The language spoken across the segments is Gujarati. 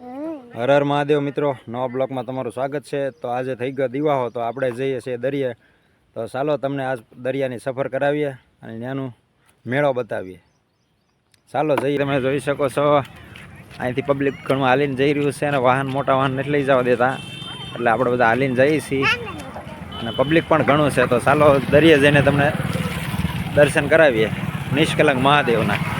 હર હર મહાદેવ મિત્રો, નવા બ્લોકમાં તમારું સ્વાગત છે. તો આજે થઈ ગયો દિવાહો, તો આપણે જઈએ છીએ દરિયે. તો ચાલો તમને આજ દરિયાની સફર કરાવીએ અને ત્યાંનું મેળો બતાવીએ. ચાલો જઈએ. તમે જોઈ શકો છો, અહીંથી પબ્લિક ઘણું હાલીને જઈ રહ્યું છે અને વાહન, મોટા વાહન નથી લઈ જવા દેતા. એટલે આપણે બધા હાલીને જઈએ છીએ. અને પબ્લિક પણ ઘણું છે. તો ચાલો દરિયે જઈને તમને દર્શન કરાવીએ. નિષ્કલંક મહાદેવના.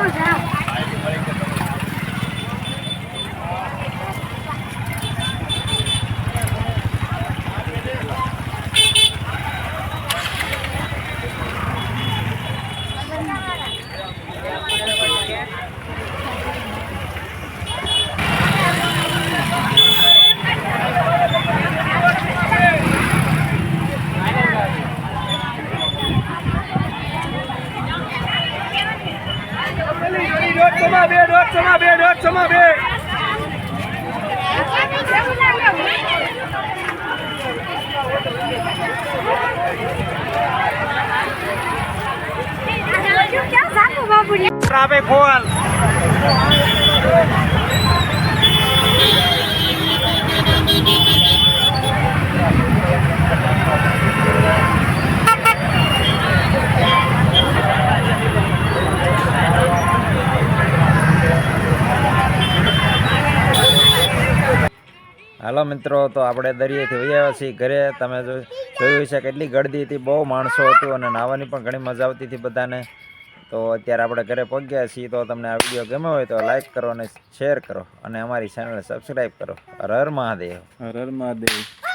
દોઢસોમાં બે દોઢસોમાં બે દોઢસોમાં બે ક્યાં સાકુ બાબુડી ટ્રાફિક ફોલ. હાલો મિત્રો, તો આપણે દરિયેથી વહી છીએ ઘરે. તમે જોયું છે કેટલી ગળદી હતી, બહુ માણસો હતું અને નાહવાની પણ ઘણી મજા આવતી હતી બધાને. તો અત્યારે આપણે ઘરે પહોંચ્યા છીએ, તો તમને આ વીડિયો ગમ્યો હોય તો લાઈક કરો અને શેર કરો. અને અમારી ચેનલને સબસ્ક્રાઈબ કરો. હર હર મહાદેવ. હર હર મહાદેવ.